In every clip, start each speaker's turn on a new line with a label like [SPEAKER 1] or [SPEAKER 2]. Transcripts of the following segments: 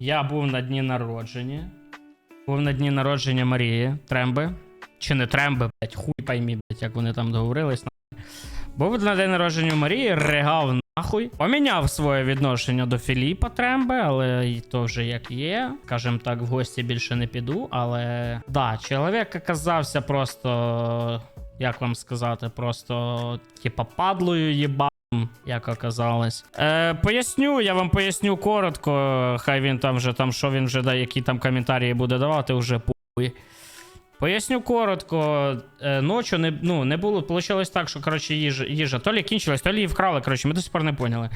[SPEAKER 1] Я був на дні народження. Був на дні народження Марії Тремби. Чи не Тремби, блять, хуй поймі, блять, як вони там договорились. Був на день народження Марії, ригав нахуй. Поміняв своє відношення до Філіпа Тремби, але і то вже як є. Скажем так, в гості більше не піду. Але да, чоловік оказався просто, як вам сказати, просто типа падлою єба. Як оказалось. Е, поясню, я вам поясню коротко. Хай він там вже там, що він вже дає, які там коментарі буде давати, вже пуй. Поясню коротко. Е, Ночу не, ну, не було. Получилось так, що коротше, їжа, їжа то лі кінчилась, то лі її вкрали. Коротше, ми до сих пор не поняли.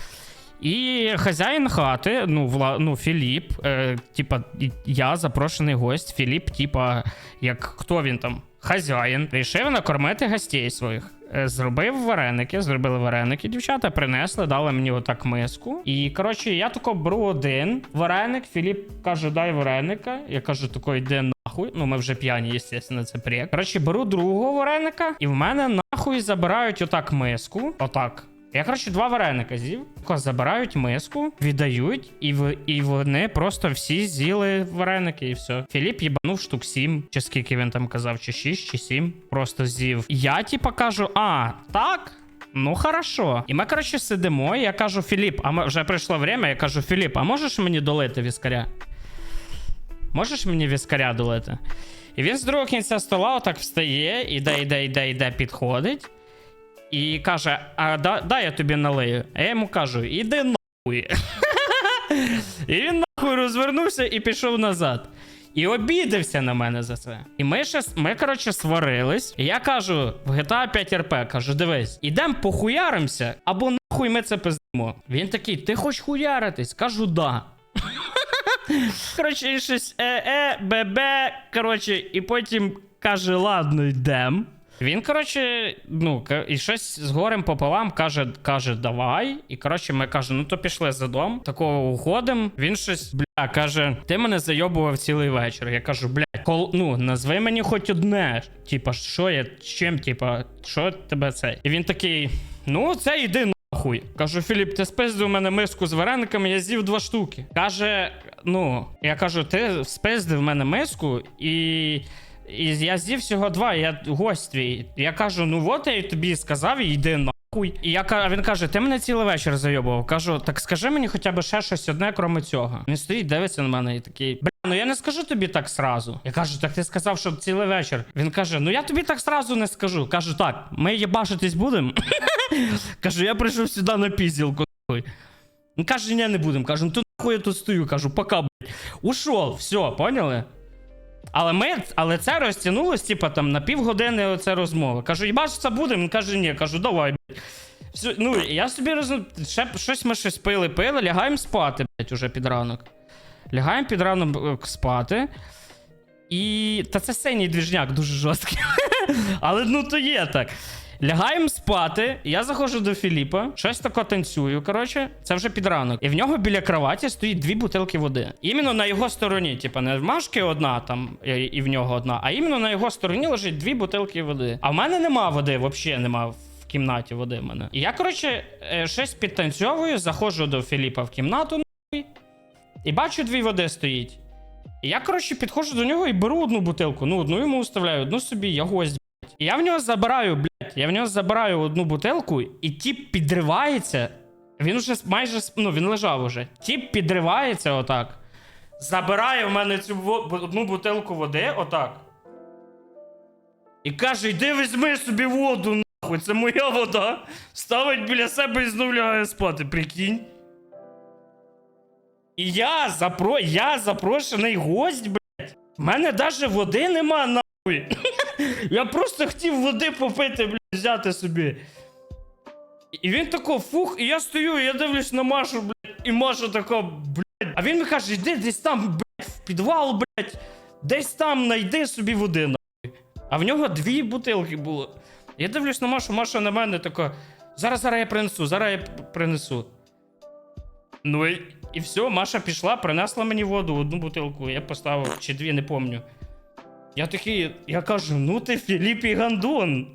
[SPEAKER 1] І хазяїн хати, ну, вла, ну Філіп, е, типа, я запрошений гость. Філіп, типа, як хто він там? Хазяїн, рішив накормити гостей своїх. Е, Зробив вареники, зробили вареники. Дівчата принесли, дали мені отак миску. І коротше, я тако беру один вареник. Філіп каже, дай вареника. Я кажу, тако йди нахуй. Ну, ми вже п'яні, звісно, це прик. Коротше, беру другого вареника, і в мене нахуй забирають отак миску. Отак. Я, коротше, два вареника з'їв. Забирають миску, віддають, і, в, і вони просто всі з'їли вареники, і все. Філіп їбанув штук 7, чи скільки він там казав, чи 6, чи 7. Просто з'їв. Я, типа, кажу: а, так. Ну, хорошо. І ми, коротше, сидимо, і я кажу, Філіп, а вже прийшло время, я кажу, Філіп, а можеш мені долити віскаря? Можеш мені віскаря долити? І він з другого кінця стола отак встає, іде, іде, іде, іде, підходить. І каже: А да, дай я тобі налию. А я йому кажу: іди нахуй. І він нахуй розвернувся і пішов назад. І обідався на мене за це. І ми ще, ми, коротше, сварились. І я кажу в GTA 5 RP, кажу, дивись, ідем похуяримося, або нахуй ми це пиздимо. Він такий, ти хоч хуяритись? Кажу, да. Коротше, щось е-е, бе-бе. Коротше, і потім каже, ладно, йдем. Він, коротше, ну, і щось з горем пополам каже, каже, давай. І коротше, ми кажемо, ну то пішли за дом. Такого уходимо. Він щось, бля, каже, ти мене зайобував цілий вечір. Я кажу, бля, кол, ну, назви мені хоч одне. Типа, що я, чим, типа, що тебе це? І він такий, ну, це йди нахуй. Кажу, Філіп, ти спиздив у мене миску з варениками, я з'їв два штуки. Каже, ну, я кажу, ти спиздив в мене миску і. І я з'їв всього два, я гость твій. Я кажу, ну от я тобі сказав, і йди нахуй. І я а він каже, ти мене цілий вечір зайобував. Кажу, так скажи мені хоча б ще щось одне, крім цього. Він стоїть, дивиться на мене і такий. Бля, ну я не скажу тобі так сразу. Я кажу, так ти сказав, що цілий вечір. Він каже: Ну я тобі так сразу не скажу. Кажу, так, ми їбашитись будемо. Кажу, я прийшов сюди на пізділку. Він каже, ні, не будемо. Кажу, ну то нахуй я тут стою. Кажу, пока, блядь. Ушов, все, поняли? Але ми, але це розтягнулось, типа там на півгодини оце розмова. Кажу, їбаш, це буде? Він каже, ні, кажу, давай, блядь. Все, ну, я собі розумію, ще щось ми щось пили, пили, лягаємо спати, блядь, уже під ранок. Лягаємо під ранок е, спати. І. Та це синій двіжняк дуже жорсткий. Але ну то є так. Лягаємо спати, я заходжу до Філіпа, щось тако танцюю. Коротше, це вже під ранок. І в нього біля кроваті стоїть дві бутилки води. Іменно на його стороні, типа, не в Машки одна там і, і в нього одна, а іменно на його стороні лежить дві бутилки води. А в мене нема води, взагалі нема в кімнаті води в мене. І я, коротше, е, щось підтанцьовую, заходжу до Філіпа в кімнату, і бачу, дві води стоїть. І я, коротше, підходжу до нього і беру одну бутилку. Ну, одну йому вставляю, одну собі, я гость, І я в нього забираю, блядь, я в нього забираю одну бутилку, і тіп підривається. Він уже майже, ну, він лежав уже. Тіп підривається отак. Забирає в мене цю одну бутилку води, отак. І каже: йди візьми собі воду, нахуй, це моя вода. Ставить біля себе і знов лягає спати, прикинь. І я запро... я запрошений гость, блядь. В мене навіть води нема, нахуй. Я просто хотів води попити, блядь, взяти собі. І він тако, фух, і я стою, і я дивлюсь на Машу, блядь, і Маша така, блядь. А він мені каже, йди десь там, блядь, в підвал, блядь, десь там знайди собі води, нахуй. А в нього дві бутилки було. Я дивлюсь на Машу, Маша на мене така, зараз, зараз я принесу, зараз я принесу. Ну і, і все, Маша пішла, принесла мені воду, одну бутилку, я поставив, чи дві, не помню. Я такий, я кажу, ну ти Філіп і Гандон.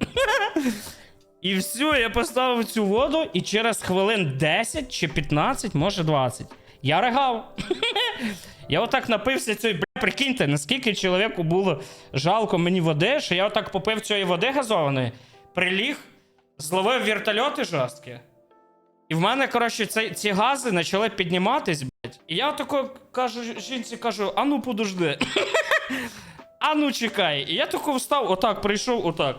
[SPEAKER 1] І все, я поставив цю воду, і через хвилин 10 чи 15, може 20. Я ригав. Я отак напився цієї, бля, прикиньте, наскільки чоловіку було жалко мені води, що я отак попив цієї води газованої, приліг, зловив вертольоти жорсткі. І в мене, коротше, ці, ці гази почали підніматись, блядь. І я тако кажу жінці, кажу, а ну подожди. а ну чекай. І я тако встав, отак, прийшов, отак.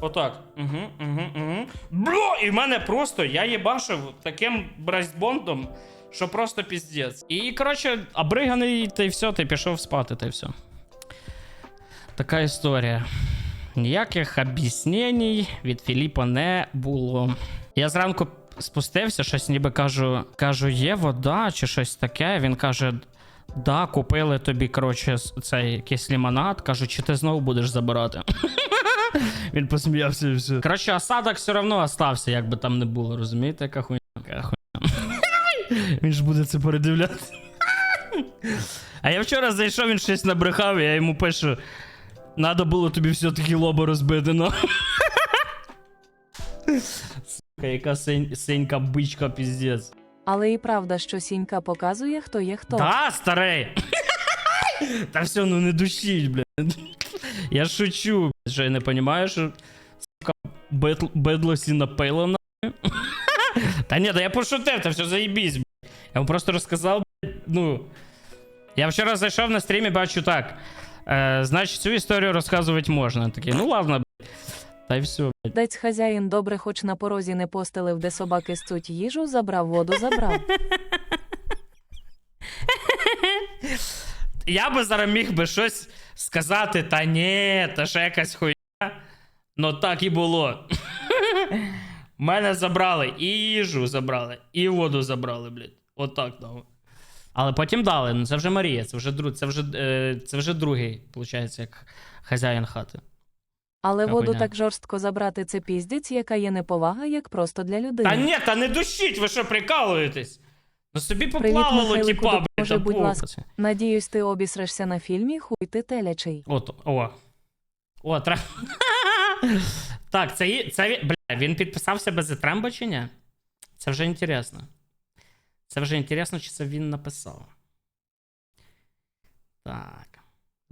[SPEAKER 1] Отак. Угу, угу, угу. Бро! І в мене просто, я їбашив таким брейсбондом, що просто піздець. І, коротше, обриганий, та й все, ти пішов спати, та й все. Така історія. Ніяких об'яснень від Філіпа не було. Я зранку спустився, щось ніби кажу, кажу, є вода чи щось таке. Він каже: Да, купили тобі, коротше, цей якийсь лімонад. Кажу, чи ти знову будеш забирати? Він посміявся і все. Коротше, осадок все одно остався, як би там не було, розумієте, яка хуйня? Він ж буде це передивлятися. А я вчора зайшов, він щось набрехав, я йому пишу. Надо було тобі все-таки лоба розбити, ну. Сука, яка синь, синька бичка, піздець.
[SPEAKER 2] Але і правда, що сінька показує, хто є хто.
[SPEAKER 1] Да, старий. Та все, ну не душіть, бля. Я шучу, блядь, що я не розумію, що сука, бедл- бедло напило на. Та ні, та я пошутив, та все заїбісь, блядь. Я вам просто розказав, блядь, ну. Я вчора зайшов на стрімі, бачу так. Е, значить, цю історію розказувати можна. Такий, ну ладно. Та й все.
[SPEAKER 2] Дець хазяїн добре, хоч на порозі не постелив, де собаки стуть їжу, забрав воду, забрав.
[SPEAKER 1] Я би зараз міг би щось сказати, та ні, та ще якась хуйня. Ну так і було. Мене забрали, і їжу забрали, і воду забрали, блядь. Отак, ну. Але потім дали. Ну це вже Марія, це вже, це вже, е... це вже другий, виходить, як хазяїн хати.
[SPEAKER 2] Але воду так жорстко забрати це піздець, яка є неповага, як просто для людини.
[SPEAKER 1] Та ні, та не душіть, ви що прикалуєтесь? Ну собі поплавало,
[SPEAKER 2] Михайлику,
[SPEAKER 1] типа, блядь,
[SPEAKER 2] допоможи,
[SPEAKER 1] та
[SPEAKER 2] будь
[SPEAKER 1] похуй.
[SPEAKER 2] ласка. Надіюсь, ти обісрешся на фільмі, хуй ти телячий.
[SPEAKER 1] От, о. О, тра... так, це, це ві- бля, він підписався без Тремба чи ні? Це вже інтересно. Це вже інтересно, чи це він написав. Так.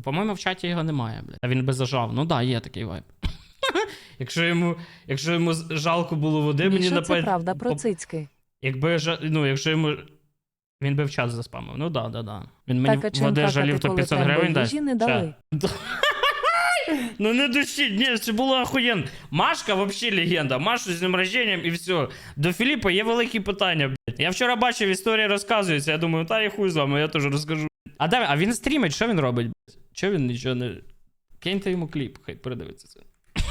[SPEAKER 1] По-моєму, в чаті його немає, бля. А він би зажав. Ну да, є такий вайб. якщо йому, якщо йому жалко було води, мені
[SPEAKER 2] Міша, це
[SPEAKER 1] напевно.
[SPEAKER 2] правда про цицьки.
[SPEAKER 1] Якби жа... ну, якщо йому. Він би в чат заспамив. Ну да, да, да. Він мені
[SPEAKER 2] Так, а чим
[SPEAKER 1] води
[SPEAKER 2] какати,
[SPEAKER 1] жалів, то
[SPEAKER 2] коли
[SPEAKER 1] 500
[SPEAKER 2] Трембо
[SPEAKER 1] гривень дасть.
[SPEAKER 2] їжі не дали?
[SPEAKER 1] Ну не душіть, ні, це було охуєнно. Машка взагалі легенда. Машу з днем рожденням і все. До Філіпа є великі питання, блядь. Я вчора бачив, історія розказується. Я думаю, та я хуй з вами, я теж розкажу. А де, а він стрімить, що він робить, блядь? Чого він нічого не. Киньте йому кліп, хай передивиться це.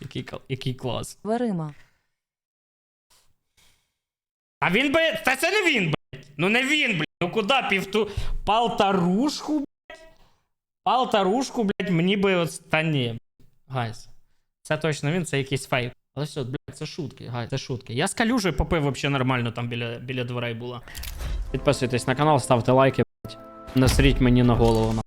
[SPEAKER 1] який, який клас.
[SPEAKER 2] Дверима.
[SPEAKER 1] А він би. Та це не він, блядь. Ну не він, блядь. Ну куди півту. Палтарушку, блядь. Палтарушку, блядь, мені би от. Та ні. Гайс. Це точно він, це якийсь фейк. Але все, блядь, це шутки, гайс, це шутки. Я з калюжею попив вообще нормально там біля, біля дверей була. Підписуйтесь на канал, ставте лайки. Насріть мені на голову.